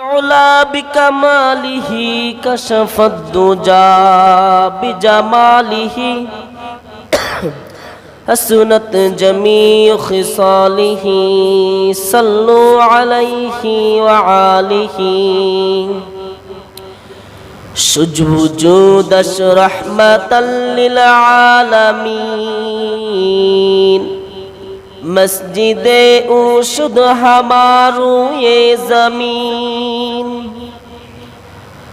علا بكماله كشف الدجى بجماله حسنت جميع خصاله صلوا عليه وعاله سجودش رحمة للعالمين مسجد اوشد ہمارو یہ زمین۔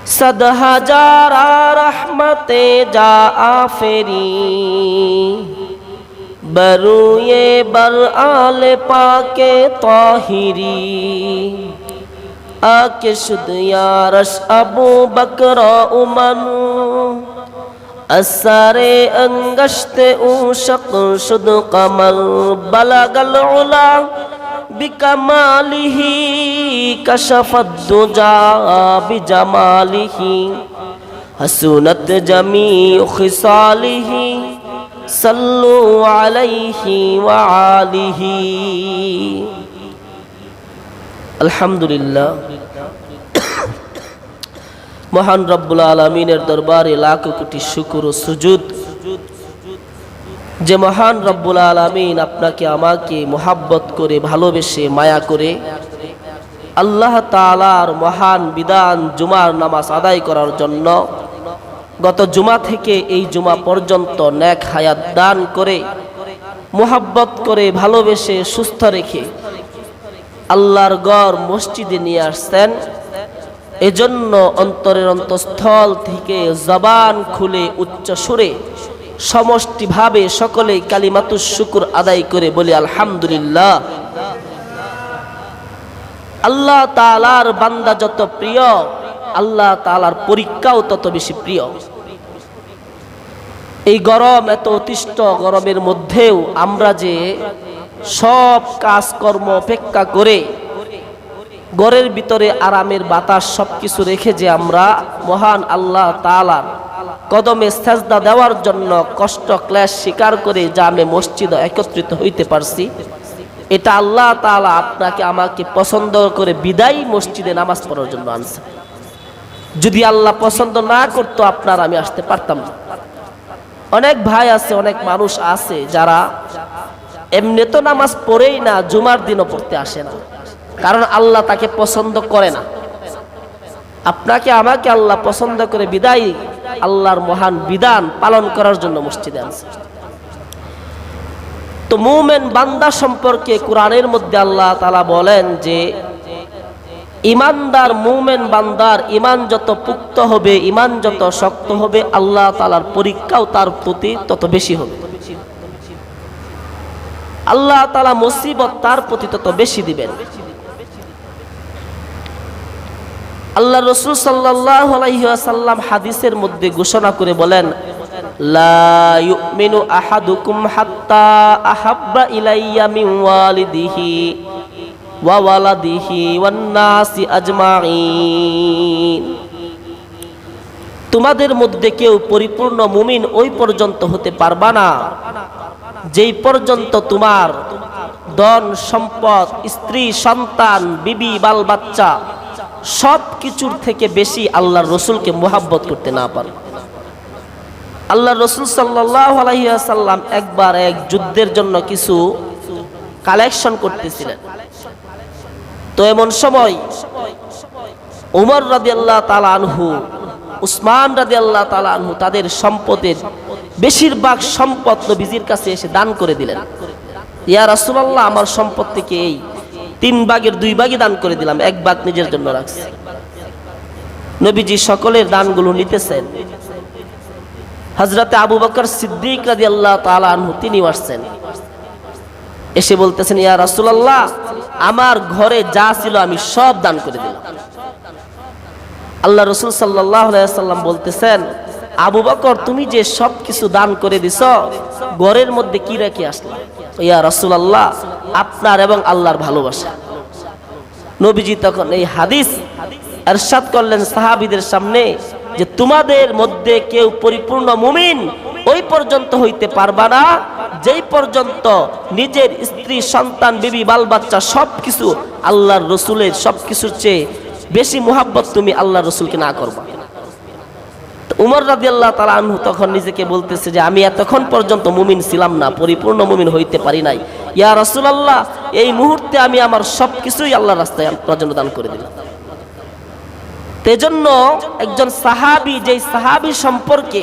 صد ہزارہ رحمت جا آفری۔ برو یہ بر آل پاک طاہری۔ آکے شد یارش ابو بکر عمر أثر أنقشت أوشق شد قمر بلغ العلا بكماله كشف الدجى بجماله حسنت جميع خصاله صلوا عليه وعاله الحمد لله মহান রব্বুল আলমিনের দরবারে লাখ কোটি শুকুর ও সুজুদ। যে মহান রব্বুল আলমিন আপনাকে, আমাকে মোহাব্বত করে, ভালোবেসে, মায়া করে আল্লাহ তালার মহান বিধান জুমার নামাজ আদায় করার জন্য গত জুমা থেকে এই জুমা পর্যন্ত ন্যাক হায়াত দান করে, মোহাব্বত করে, ভালোবেসে, সুস্থ রেখে আল্লাহর গড় মসজিদে নিয়ে আসছেন। এজন্য অন্তরের অন্তঃস্থল থেকে জবান খুলে উচ্চ সুরে সমষ্টিভাবে সকলে কালিমাতুর শুকুর আদায় করে বলি, আলহামদুলিল্লাহ। আল্লাহ তালার বান্দা যত প্রিয়, আল্লাহ তালার পরীক্ষাও তত বেশি প্রিয়। এই গরম এত অতিষ্ঠ, গরমের মধ্যেও আমরা যে সব কাজকর্ম অপেক্ষা করে ঘরের ভিতরে আরামের বাতাস সবকিছু রেখে যে আমরা মহান আল্লাহ তালার কদমে সেজদা দেওয়ার জন্য কষ্ট, ক্লেশ স্বীকার করে জামে মসজিদ একত্রিত হইতে পারছি। এটা আল্লাহ তালা আপনাকে আমাকে পছন্দ করে বিদায়ী মসজিদে নামাজ পড়ার জন্য আনছে। যদি আল্লাহ পছন্দ না করতো আপনার, আমি আসতে পারতাম না। অনেক ভাই আছে, অনেক মানুষ আছে যারা এমনি তো নামাজ পড়েই না, জুমার দিনও পড়তে আসে না। কারণ আল্লাহ তাকে পছন্দ করে না। আপনাকে, আমাকে আল্লাহ পছন্দ করে বিদায় আল্লাহর মহান বিধান পালন করার জন্য মসজিদে আনছে। তো মুমেন বান্দা সম্পর্কে কোরআনের মধ্যে আল্লাহ তালা বলেন যে, ইমানদার মুমেন বান্দার ইমান যত পুক্ত হবে, ইমান যত শক্ত হবে, আল্লাহ তালার পরীক্ষাও তার প্রতি তত বেশি হবে। আল্লাহ তালা মুসিবত তার প্রতি তত বেশি দিবেন। আল্লাহ রসুল সাল্লাহ আলাইসাল্লাম হাদিসের মধ্যে ঘোষণা করে বলেন আহাদুকুম আহাব্বা ইলাইয়া তোমাদের মধ্যে কেউ পরিপূর্ণ মুমিন ওই পর্যন্ত হতে পারবা না, যেই পর্যন্ত তোমার ধন, সম্পদ, স্ত্রী, সন্তান, বিবি, বাল বাচ্চা সব কিছুর থেকে বেশি আল্লাহর রসুলকে মোহাব্বত করতে না পারে। আল্লাহ রসুল সাল্লাহ একবার এক যুদ্ধের জন্য কিছু কালেকশন করতেছিলেন। তো এমন সময় উমর রাদি আল্লাহ আনহু, উসমান রাদি আল্লাহ তালা আনহু তাদের সম্পদের বেশিরভাগ সম্পদ নবীজির কাছে এসে দান করে দিলেন। ইয়া রাসুলাল্লাহ, আমার সম্পদ থেকে এই তিন ভাগের দুই ভাগই দান করে দিলাম, এক ভাগ নিজের জন্য রাখছি। নবীজি সকলের দানগুলো নিতেছেন। হজরতে আবু বকর সিদ্দিক রাজি আল্লাহ তালু তিনি আসছেন। এসে বলতেছেন, ইয়া রাসুলাল্লাহ, আমার ঘরে যা ছিল আমি সব দান করে দিলাম। আল্লাহ রসুল সাল্লাম বলতেছেন আবু বকর, তুমি যে সব কিছু দান করে দিছ, ঘরের মধ্যে কি রেখে আসলা? ইয়া রসুল আল্লাহ আপনার এবং আল্লাহর ভালোবাসা। নবীজি তখন এই হাদিস এরশাদ করলেন সাহাবিদের সামনে যে তোমাদের মধ্যে কেউ পরিপূর্ণ মুমিন ওই পর্যন্ত হইতে পারবা না, যেই পর্যন্ত নিজের স্ত্রী, সন্তান, বিবি বাল বাচ্চা সব কিছু আল্লাহর রসুলের সব কিছুর চেয়ে বেশি মোহাব্বত তুমি আল্লাহ রসুলকে না করবা। উমর রাজি আল্লাহ তালা আনহু তখন নিজেকে বলতেছে যে, আমি এতক্ষণ পর্যন্ত মুমিন ছিলাম না, পরিপূর্ণ মুমিন হইতে পারি নাই। ইয়া রসুল আল্লাহ এই মুহূর্তে আমি আমার সব কিছুই আল্লাহ রাস্তায় আপনার দান করে দিলাম। তেজন্য একজন সাহাবি, যেই সাহাবি সম্পর্কে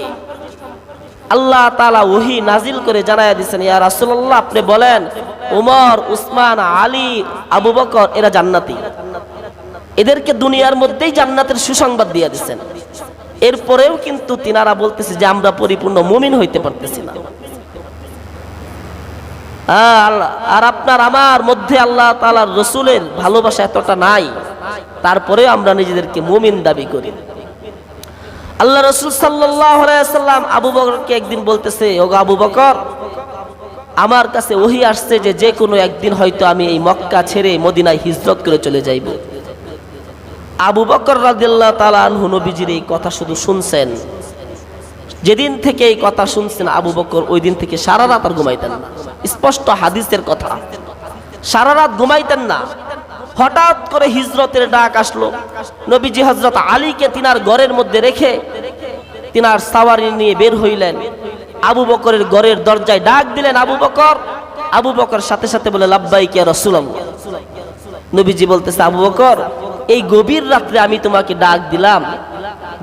আল্লাহ তালা ওহি নাজিল করে জানায় দিচ্ছেন ইয়া রাসুল্লাহ আপনি বলেন, উমর, উসমান, আলী, আবু বকর, এরা জান্নাতি। এদেরকে দুনিয়ার মধ্যেই জান্নাতের সুসংবাদ দিয়ে দিচ্ছেন এরপরেও কিন্তু তিনারা বলতেছে যে আমরা পরিপূর্ণ মুমিন হইতে পারতেছি না। আর আপনার আমার মধ্যে আল্লাহ তালার রসুলের ভালোবাসা এতটা নাই। তারপরেও আমরা নিজেদেরকে মুমিন দাবি করি। আল্লাহ রসুল সাল্লাম আবু বকরকে একদিন বলতেছে ও আবু বকর, আমার কাছে ওহি আসছে যে যে কোনো একদিন হয়তো আমি এই মক্কা ছেড়ে মদিনায় হিজরত করে চলে যাইব। আবু বকর রাদিল্লাহ তালা আনহু নবীজির এই কথা শুধু শুনছেন। যেদিন থেকে এই কথা শুনছেন আবু বকর, ওই দিন থেকে সারা রাত আর ঘুমাইতেন না। স্পষ্ট হাদিসের কথা। সারা রাত ঘুমাইতেন না। হঠাৎ করে হিজরতের ডাক আসলো। নবীজি হজরত আলীকে তিনার ঘরের মধ্যে রেখে তিনার সাওয়ারি নিয়ে বের হইলেন। আবু বকরের ঘরের দরজায় ডাক দিলেন আবু বকর। আবু বকর সাথে সাথে বলে লাব্বাই কে রসুলাম নবীজি বলতেছে, আবু বকর এই গভীর রাত্রে আমি তোমাকে ডাক দিলাম।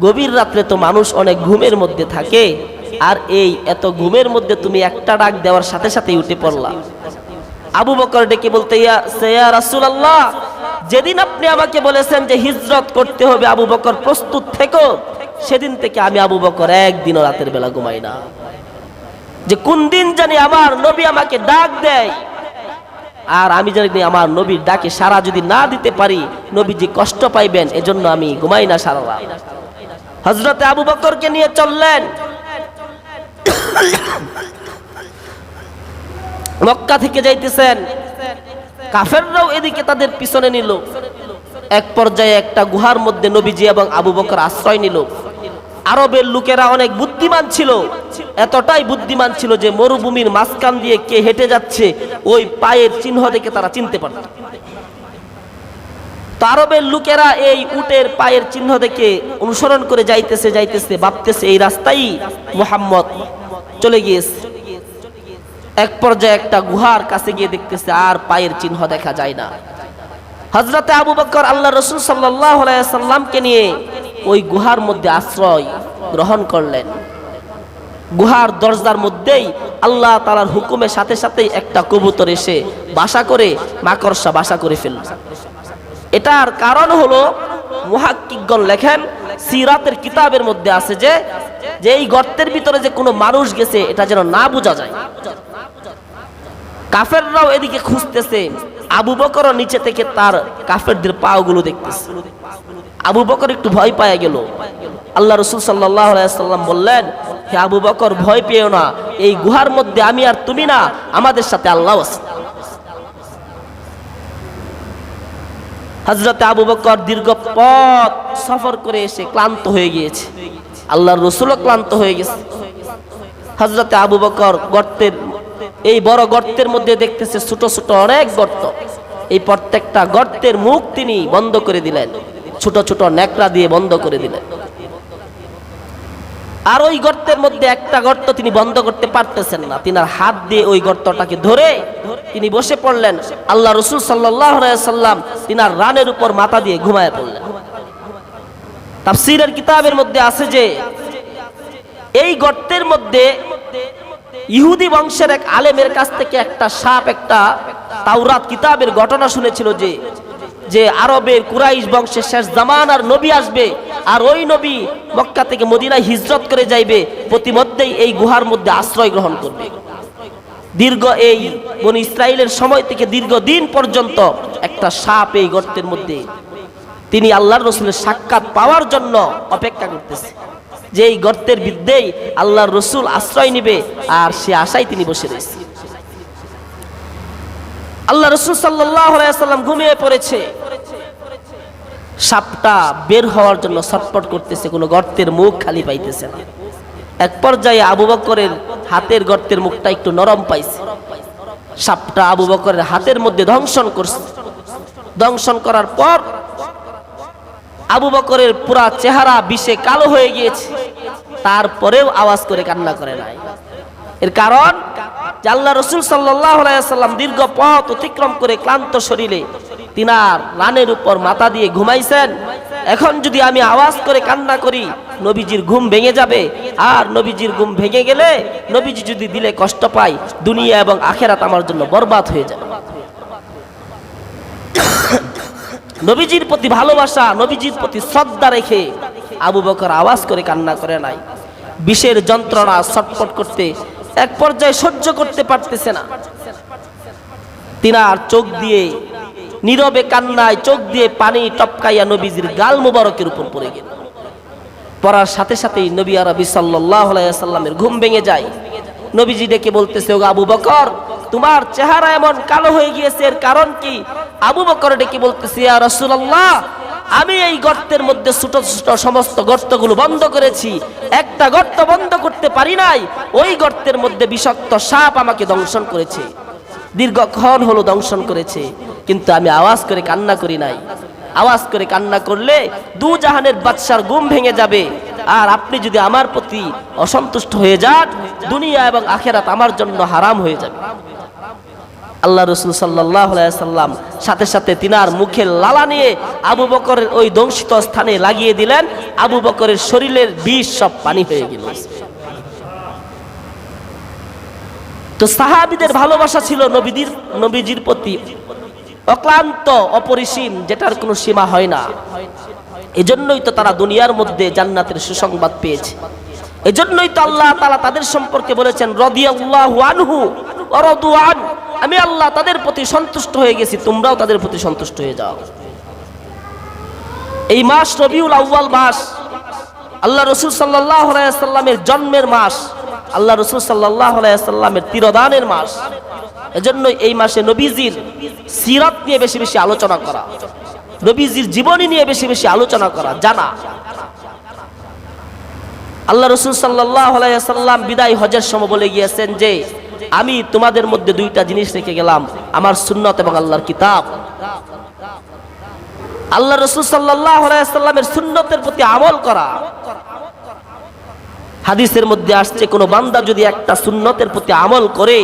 গভীর রাত্রে তো মানুষ অনেক ঘুমের মধ্যে থাকে। আর এই এত ঘুমের মধ্যে তুমি একটা ডাক দেওয়ার সাথে সাথেই উঠে পড়লা। আবু বকর ডেকে বলতে, ইয়া সেয়া রাসুল আল্লাহ যেদিন আপনি আমাকে বলেছেন যে হিজরত করতে হবে আবু বকর, প্রস্তুত থেকো। সেদিন থেকে আমি আবু বকর একদিনও রাতের বেলা ঘুমাই না। যে কোন দিন জানি আমার নবী আমাকে ডাক দেয় আর আমি জানি আমার নবীর ডাকে সারা যদি না দিতে পারি, নবীজি কষ্ট পাইবেন, এজন্য আমি ঘুমাই না সারা রাত হজরতে আবু বকরকে নিয়ে চললেন। মক্কা থেকে যাইতেছেন। কাফেররাও এদিকে তাদের পিছনে নিল। এক পর্যায়ে একটা গুহার মধ্যে নবীজি এবং আবু বকর আশ্রয় নিল। আরবের লোকেরা অনেক বুদ্ধিমান ছিল। এতটাই বুদ্ধিমান ছিল যে মরুভূমির মাঝখান দিয়ে কে হেঁটে যাচ্ছে, ওই পায়ের চিহ্ন দেখে তারা চিনতে পারত। আরবের লোকেরা এই উটের পায়ের চিহ্ন দেখে অনুসরণ করে যাইতেছে যাইতেছে, ভাবতেছে এই রাস্তাই মোহাম্মদ চলে গিয়েছে। এক পর্যায়ে একটা গুহার কাছে গিয়ে দেখতেছে আর পায়ের চিহ্ন দেখা যায় না। হজরতে আবু বকর আল্লাহ রসুল সাল্লাহ সাল্লামকে নিয়ে ওই গুহার মধ্যে আশ্রয় গ্রহণ করলেন। গুহার দরজার মধ্যেই আল্লাহ তালার হুকুমের সাথে সাথেই একটা কবুতর এসে বাসা করে, মাকড়সা বাসা করে ফেলল। এটার কারণ হলো, মুহাক্কিকগণ লেখেন, সিরাতের কিতাবের মধ্যে আছে যে যে এই গর্তের ভিতরে যে কোনো মানুষ গেছে, এটা যেন না বোঝা যায়। কাফেররাও এদিকে খুঁজতেছে, আবু বকর নিচে থেকে তার কাফেরদের পাগুলো দেখতেছে। আবু বকর একটু ভয় পায় গেল। আল্লাহ রসুল সাল্লাম বললেন, হে আবু বকর, ভয় পেও না। এই গুহার মধ্যে আমি আর তুমি না, আমাদের সাথে আল্লাহ আছে। হজরতে আবু বকর দীর্ঘ পথ সফর করে এসে ক্লান্ত হয়ে গিয়েছে। আল্লাহর রসুলও ক্লান্ত হয়ে গেছে। হজরতে আবু বকর গর্তের, এই বড় গর্তের মধ্যে দেখতেছে ছোট ছোট অনেক গর্ত। এই প্রত্যেকটা গর্তের মুখ তিনি বন্ধ করে দিলেন। ছোট ছোট ন্যাকড়া দিয়ে বন্ধ করে দিলেন আর ওই গর্তের মধ্যে একটা গর্ত তিনি বন্ধ করতে পারতেছেন না। তিনার হাত দিয়ে ওই গর্তটাকে ধরে তিনি বসে পড়লেন। আল্লাহ রসুল সাল্লাহ সাল্লাম তিনার রানের উপর মাথা দিয়ে ঘুমায় পড়লেন। তাফসিরের কিতাবের মধ্যে আছে যে, এই গর্তের মধ্যে ইহুদি বংশের এক আলেমের কাছ থেকে একটা সাপ, একটা তাওরাত কিতাবের ঘটনা শুনেছিল যে যে আরবের কুরাইশ বংশের শেষ জামান আর নবী আসবে, আর ওই নবী মক্কা থেকে মদিনায় হিজরত করে যাইবে, প্রতিমধ্যেই এই গুহার মধ্যে আশ্রয় গ্রহণ করবে। দীর্ঘ এই বন ইসরায়েলের সময় থেকে দীর্ঘ দিন পর্যন্ত একটা সাপ এই গর্তের মধ্যে। তিনি আল্লাহর রসুলের সাক্ষাৎ পাওয়ার জন্য অপেক্ষা করতেছে। যে এই গর্তের বিদ্যেই আল্লাহর রসুল আশ্রয় নিবে, আর সে আশায় তিনি বসে রয়েছে। আল্লাহ রসুল সাল্লাহ সাল্লাম ঘুমিয়ে পড়েছে। সাপটা বের হওয়ার জন্য ছটপট করতেছে, কোনো গর্তের মুখ খালি পাইতেছে না। এক পর্যায়ে আবু বকরের হাতের গর্তের মুখটা একটু নরম পাইছে। সাপটা আবু বকরের হাতের মধ্যে দংশন করছে। দংশন করার পর আবু বকরের পুরা চেহারা বিষে কালো হয়ে গিয়েছে। তারপরেও আওয়াজ করে কান্না করে নাই। এর কারণ আল্লাহ রসুল সাল্লাম দীর্ঘ পথ অতিক্রম করে ক্লান্ত শরীরে তিনার রানের উপর মাথা দিয়ে ঘুমাইছেন। এখন যদি আমি আওয়াজ করে কান্না করি, নবীজির ঘুম ভেঙে যাবে। আর নবীজির ঘুম ভেঙে গেলে নবীজি যদি দিলে কষ্ট পায়, দুনিয়া এবং আখেরাত আমার জন্য বরবাদ হয়ে যাবে। নবীজির প্রতি ভালোবাসা, নবীজির প্রতি শ্রদ্ধা রেখে আবু বকর আওয়াজ করে কান্না করে নাই। বিষের যন্ত্রণা ছটফট করতে, এক পর্যায়ে সহ্য করতে পারতেছে না। তিনার চোখ দিয়ে নীরবে কান্নায় চোখ দিয়ে পানি টপকাইয়া নবীজির গাল মুবারকের উপর পড়ে গেল। পড়ার সাথে সাথেই নবী আরবি সাল্লাহ সাল্লামের ঘুম ভেঙে যায়। নবীজি ডেকে বলতেছে, ওগো আবু বকর, তোমার চেহারা এমন কালো হয়ে গিয়েছে, এর কারণ কি? আবু বকর ডেকে বলতেছে রাসূলুল্লাহ, আমি এই গর্তের মধ্যে ছোট ছোট সমস্ত গর্তগুলো বন্ধ করেছি। একটা গর্ত বন্ধ করতে পারি নাই, ওই গর্তের মধ্যে বিষাক্ত সাপ আমাকে দংশন করেছে। দীর্ঘক্ষণ হলো দংশন করেছে। কিন্তু আমি আওয়াজ করে কান্না করি নাই। আওয়াজ করে কান্না করলে দু জাহানের বাদশার ঘুম ভেঙে যাবে। আর আপনি যদি আমার প্রতি অসন্তুষ্ট হয়ে যান, দুনিয়া এবং আখেরাত আমার জন্য হারাম হয়ে যাবে। আল্লাহ রসুল সাল্লাম সাথে সাথে তিনার মুখে লালা নিয়ে আবু বকরের ওই দংশিত স্থানে লাগিয়ে দিলেন। আবু বকরের শরীরের বিষ সব পানি হয়ে গেল। তো সাহাবিদের ভালোবাসা ছিল নবীদের নবীজির প্রতি। অক্লান্ত অপরিসীম, যেটার কোনো সীমা হয় না। এজন্যই তো তারা দুনিয়ার মধ্যে জান্নাতের সুসংবাদ পেয়েছে। এজন্যই তো আল্লাহ তালা তাদের সম্পর্কে বলেছেন, রদিয়াল্লাহু আনহু অরদু আন। আমি আল্লাহ তাদের প্রতি সন্তুষ্ট হয়ে গেছি, তোমরাও তাদের প্রতি সন্তুষ্ট হয়ে যাও। এই মাস রবিউল আউ্বাল মাস, আল্লাহ রসুল সাল্লাহ সাল্লামের জন্মের মাস, আল্লাহ রসুল সাল্লাহ সাল্লামের তিরদানের মাস। এজন্য এই মাসে নবীজির সিরাত নিয়ে বেশি বেশি আলোচনা করা। নবীজির জীবনী নিয়ে বেশি বেশি আলোচনা করা, জানা। আল্লাহ রসুল সাল্লাম বিদায় হজের সময় বলে গিয়েছেন যে, আমি তোমাদের মধ্যে দুইটা জিনিস রেখে গেলাম, আমার সুন্নত এবং আল্লাহর কিতাব। আল্লাহ রসুল সাল্লাহ সাল্লামের সুন্নতের প্রতি আমল করা। হাদিসের মধ্যে আসছে, কোনো বান্দা যদি একটা সুন্নতের প্রতি আমল করে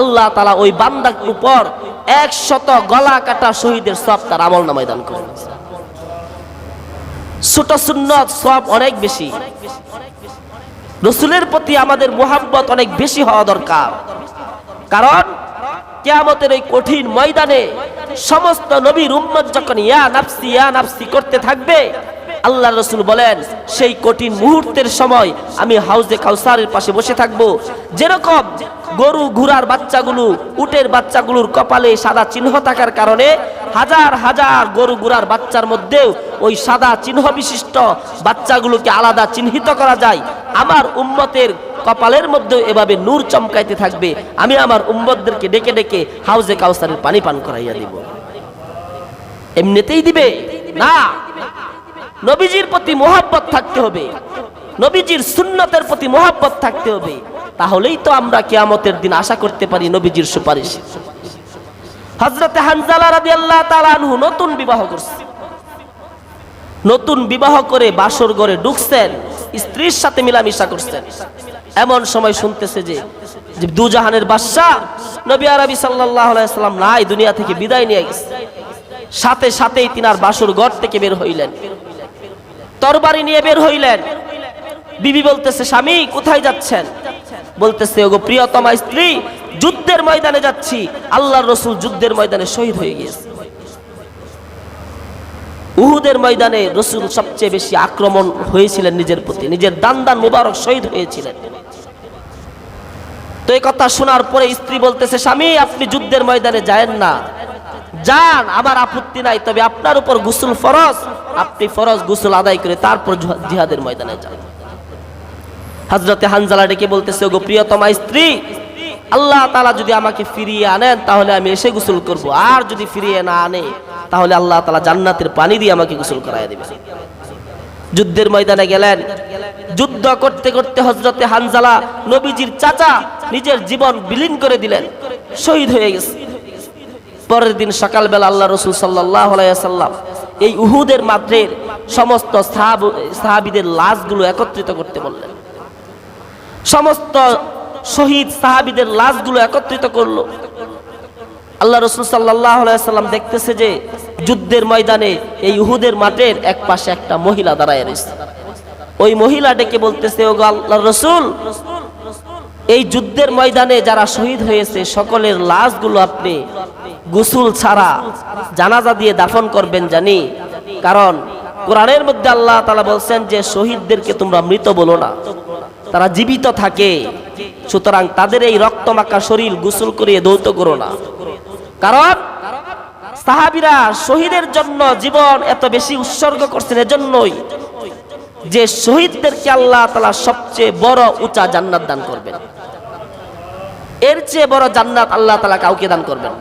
আল্লাহ তালা ওই বান্দার উপর একশত গলা কাটা শহীদের সব তার আমল নামায় দান করে ছোট সুন্নত সব অনেক বেশি। রসুলের প্রতি আমাদের মোহাব্বত অনেক বেশি হওয়া দরকার। কারণ কেয়ামতের এই কঠিন ময়দানে সমস্ত নবীর উম্মত যখন ইয়া নাফসি ইয়া নাফসি করতে থাকবে আল্লাহ রসুল বলেন, সেই কঠিন মুহূর্তের সময় আমি হাউজে কাউসারের পাশে বসে থাকব। যেরকম গরু ঘোড়ার বাচ্চাগুলো, উটের বাচ্চাগুলোর কপালে সাদা চিহ্ন থাকার কারণে হাজার হাজার গরু ঘোড়ার বাচ্চার মধ্যেও ওই সাদা চিহ্ন বিশিষ্ট বাচ্চাগুলোকে আলাদা চিহ্নিত করা যায়। আমার উম্মতের কপালের মধ্যে এভাবে নূর চমকাইতে থাকবে। আমি আমার উম্মতদেরকে ডেকে ডেকে হাউজে কাউসারের পানি পান করাইয়া দিব। এমনিতেই দিবে? না? নবীজির প্রতি মোহাব্বত থাকতে হবে। নবীজির সুন্নতের প্রতি মোহাব্বত থাকতে হবে। তাহলেই তো আমরা কেয়ামতের দিন আশা করতে পারি নবীজির সুপারিশ। হজরতে হানজালা রাদি আল্লাহ তালানহু নতুন বিবাহ করছে। নতুন বিবাহ করে বাসর ঘরে ঢুকছেন, স্ত্রীর সাথে মিলামিশা করছেন। এমন সময় শুনতেছে যে দুজাহানের বাদশাহ নবী আরবি সাল্লাম নাই, দুনিয়া থেকে বিদায় নিয়ে গেছে। সাথে সাথেই তিনার বাসর ঘর থেকে বের হইলেন। তরবারি নিয়ে বের হইলেন। বিবি বলতেছে, স্বামী, কোথায় যাচ্ছেন? বলতেছে, ওগো প্রিয়তমা স্ত্রী, যুদ্ধের ময়দানে যাচ্ছি। আল্লাহর রসুল যুদ্ধের ময়দানে শহীদ হয়ে গিয়েছে। উহুদের ময়দানে রসুল সবচেয়ে বেশি আক্রমণ হয়েছিলেন নিজের প্রতি। নিজের দান দান মুবারক শহীদ হয়েছিলেন। তো এই কথা শোনার পরে স্ত্রী বলতেছে, স্বামী, আপনি যুদ্ধের ময়দানে যায়েন না। যান, আমার আপত্তি নাই, তবে আপনার উপর গুসুল ফরজ। আপনি ফরজ গুসুল আদায় করে তারপর জিহাদের ময়দানে যান। হজরতে হানজালা ডেকে বলতেছে গো প্রিয়তমা স্ত্রী, আল্লাহ তালা যদি আমাকে ফিরিয়ে আনেন, তাহলে আমি এসে গোসল করব। আর যদি ফিরিয়ে না আনে, তাহলে আল্লাহ তালা জান্নাতের পানি দিয়ে আমাকে গোসল করাই দেবে যুদ্ধের ময়দানে গেলেন। যুদ্ধ করতে করতে হজরতে হানজালা নবীজির চাচা নিজের জীবন বিলীন করে দিলেন, শহীদ হয়ে গেছে। পরের দিন সকালবেলা আল্লাহ রসুল সাল্লাহ সাল্লাম এই উহুদের মাত্রের সমস্ত সাহাব- সাহাবীদের লাশগুলো একত্রিত করতে বললেন। সমস্ত শহীদ সাহাবীদের লাশগুলো একত্রিত করল। আল্লাহ রসুল সাল্লাম দেখতেছে যে যুদ্ধের ময়দানে এই উহুদের মাঠের এক পাশে একটা মহিলা দাঁড়ায় রয়েছে। ওই মহিলা ডেকে বলতেছে ও আল্লাহ রসুল, এই যুদ্ধের ময়দানে যারা শহীদ হয়েছে, সকলের লাশগুলো আপনি গোসুল ছাড়া জানাজা দিয়ে দাফন করবেন জানি। কারণ কোরআনের মধ্যে আল্লাহ তালা বলছেন যে, শহীদদেরকে তোমরা মৃত বলো না। তারা জীবিত থাকে, সুতরাং তাদের এই রক্তমাখা শরীর গোসল করিয়ে দৌত করো না। কারণ সাহাবিরা শহীদের জন্য জীবন এত বেশি উৎসর্গ করছেন এজন্যই যে, শহীদদেরকে আল্লাহ তালা সবচেয়ে বড় উঁচা জান্নাত দান করবেন। এর চেয়ে বড় জান্নাত আল্লাহ তালা কাউকে দান করবেন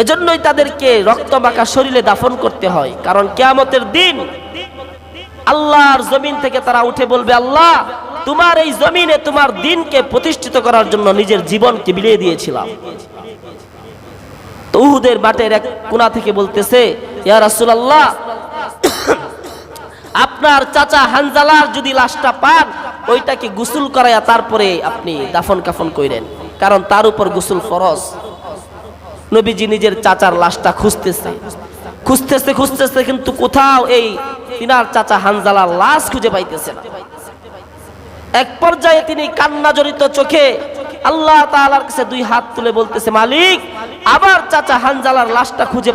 এজন্যই তাদেরকে রক্তমাখা শরীরে দাফন করতে হয়। কারণ কেয়ামতের দিন আল্লাহর জমিন থেকে তারা উঠে বলবে, আল্লাহ, তোমার এই জমিনে তোমার দিনকে প্রতিষ্ঠিত করার জন্য নিজের জীবনকে বিলিয়ে দিয়েছিলাম। তো উহুদের বাটের এক কোনা থেকে বলতেছে, ইয়া রাসূলুল্লাহ, আপনার চাচা হানজালার যদি লাশটা পান, ওইটাকে গোসল করাইয়া তারপরে আপনি দাফন কাফন কইরেন। কারণ তার উপর গোসল ফরজ। নবীজি নিজের চাচার লাশটা খুঁজতেছে। খুঁজতেছে খুঁজতেছে, কিন্তু কোথাও এই তিনার চাচা হানজালার লাশ খুঁজে পাইতেছে না। এক পর্যায়ে তিনি কান্না জড়িত চোখে আল্লাহ তাআলার কাছে দুই হাত তুলে বলতেছে, মালিক, আবার চাচা হানজালার লাশটা খুঁজে